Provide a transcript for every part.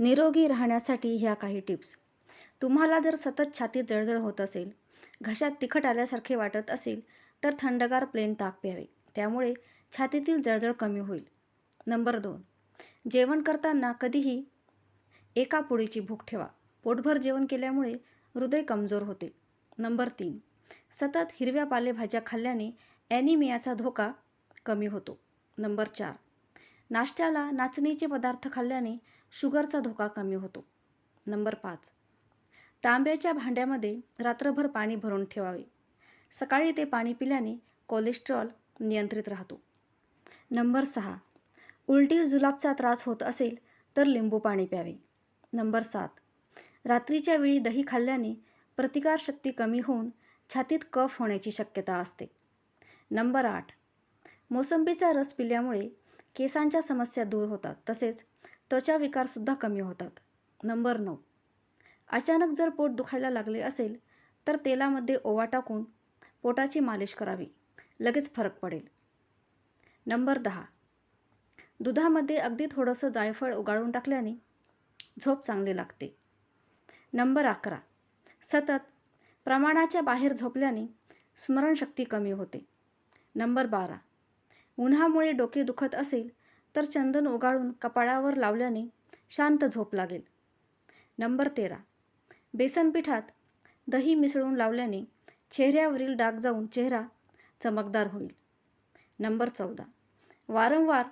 निरोगी राहण्यासाठी ह्या काही टिप्स. तुम्हाला जर सतत छातीत जळजळ होत असेल घशात तिखट आल्यासारखे वाटत असेल तर थंडगार प्लेन ताक प्यावे. त्यामुळे छातीतील जळजळ कमी होईल. नंबर दोन जेवण करताना कधीही एका पोळीची भूक ठेवा. पोटभर जेवण केल्यामुळे हृदय कमजोर होते नंबर तीन सतत हिरव्या पालेभाज्या खाल्ल्याने ॲनिमियाचा धोका कमी होतो. नंबर चार नाश्त्याला नाचणीचे पदार्थ खाल्ल्याने शुगरचा धोका कमी होतो. नंबर पाच. तांब्याच्या भांड्यामध्ये रात्रभर पाणी भरून ठेवावे. सकाळी ते पाणी पिल्याने कोलेस्ट्रॉल नियंत्रित राहतो. नंबर सहा. उलटी जुलाबचा त्रास होत असेल तर लिंबू पाणी प्यावे. नंबर सात. रात्रीच्या वेळी दही खाल्ल्याने प्रतिकारशक्ती कमी होऊन छातीत कफ होण्याची शक्यता असते. नंबर आठ. मोसंबीचा रस पिल्यामुळे केसांच्या समस्या दूर होतात तसेच त्वचा विकारसुद्धा कमी होतात. नंबर नऊ. अचानक जर पोट दुखायला लागले असेल तर तेलामध्ये ओवा टाकून पोटाची मालिश करावी. लगेच फरक पडेल. नंबर दहा. दुधामध्ये अगदी थोडंसं जायफळ उगाळून टाकल्याने झोप चांगली लागते. नंबर अकरा. सतत प्रमाणाच्या बाहेर झोपल्याने स्मरणशक्ती कमी होते. नंबर बारा. उन्हामुळे डोके दुखत असेल तर चंदन ओगाळून कपाळावर लावल्याने शांत झोप लागेल. नंबर तेरा. बेसन पिठात दही मिसळून लावल्याने चेहऱ्यावरील डाग जाऊन चेहरा चमकदार होईल. नंबर चौदा. वारंवार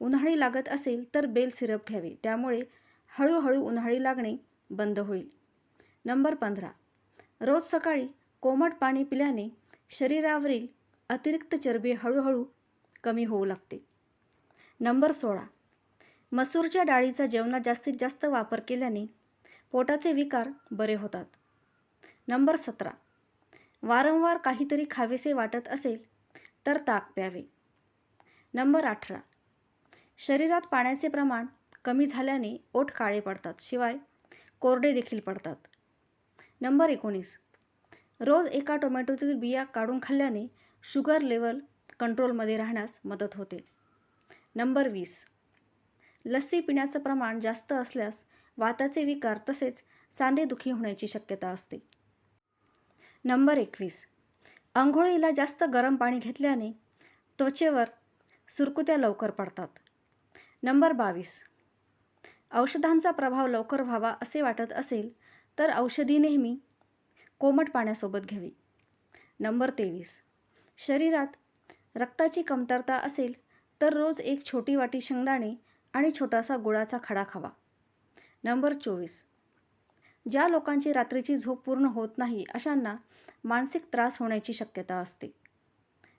उन्हाळी लागत असेल तर बेल सिरप घ्यावे त्यामुळे हळूहळू उन्हाळी लागणे बंद होईल. नंबर पंधरा. रोज सकाळी कोमट पाणी पिल्याने शरीरावरील अतिरिक्त चरबी हळूहळू कमी होऊ लागते. नंबर सोळा. मसूरच्या डाळीचा जेवणात जास्तीत जास्त वापर केल्याने पोटाचे विकार बरे होतात. नंबर सतरा. वारंवार काहीतरी खावेसे वाटत असेल तर ताक प्यावे. नंबर अठरा. शरीरात पाण्याचे प्रमाण कमी झाल्याने ओठ काळे पडतात शिवाय कोरडे देखील पडतात. नंबर एकोणीस. रोज एका टोमॅटोतील बिया काढून खाल्ल्याने शुगर लेवल कंट्रोलमध्ये राहण्यास मदत होते. नंबर वीस. लस्सी पिण्याचं प्रमाण जास्त असल्यास वाताचे विकार तसेच सांधेदुखी होण्याची शक्यता असते. नंबर एकवीस. आंघोळीला जास्त गरम पाणी घेतल्याने त्वचेवर सुरकुत्या लवकर पडतात. नंबर बावीस. औषधांचा प्रभाव लवकर व्हावा असे वाटत असेल तर औषधी नेहमी कोमट पाण्यासोबत घ्यावी. नंबर तेवीस. शरीरात रक्ताची कमतरता असेल तर रोज एक छोटी वाटी शेंगदाणे आणि छोटासा गुळाचा खडा खावा. नंबर चोवीस. ज्या लोकांची रात्रीची झोप पूर्ण होत नाही अशांना मानसिक त्रास होण्याची शक्यता असते.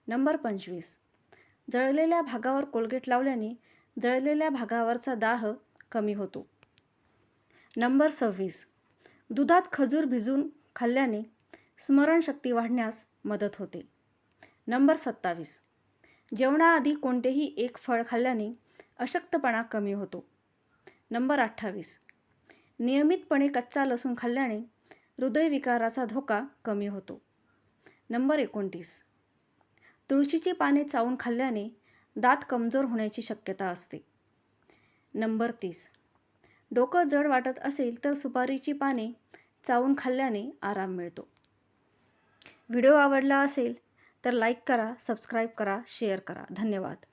नंबर पंचवीस. जळलेल्या भागावर कोलगेट लावल्याने जळलेल्या भागावरचा दाह कमी होतो. नंबर सव्वीस. दुधात खजूर भिजून खाल्ल्याने स्मरणशक्ती वाढण्यास मदत होते. नंबर सत्तावीस. जेवणाआधी कोणतेही एक फळ खाल्ल्याने अशक्तपणा कमी होतो. नंबर अठ्ठावीस. नियमितपणे कच्चा लसूण खाल्ल्याने हृदयविकाराचा धोका कमी होतो. नंबर एकोणतीस. तुळशीची पाने चावून खाल्ल्याने दात कमजोर होण्याची शक्यता असते. नंबर तीस. डोकं जड वाटत असेल तर सुपारीची पाने चावून खाल्ल्याने आराम मिळतो. व्हिडिओ आवडला असेल तर लाईक करा सबस्क्राईब करा शेअर करा. धन्यवाद.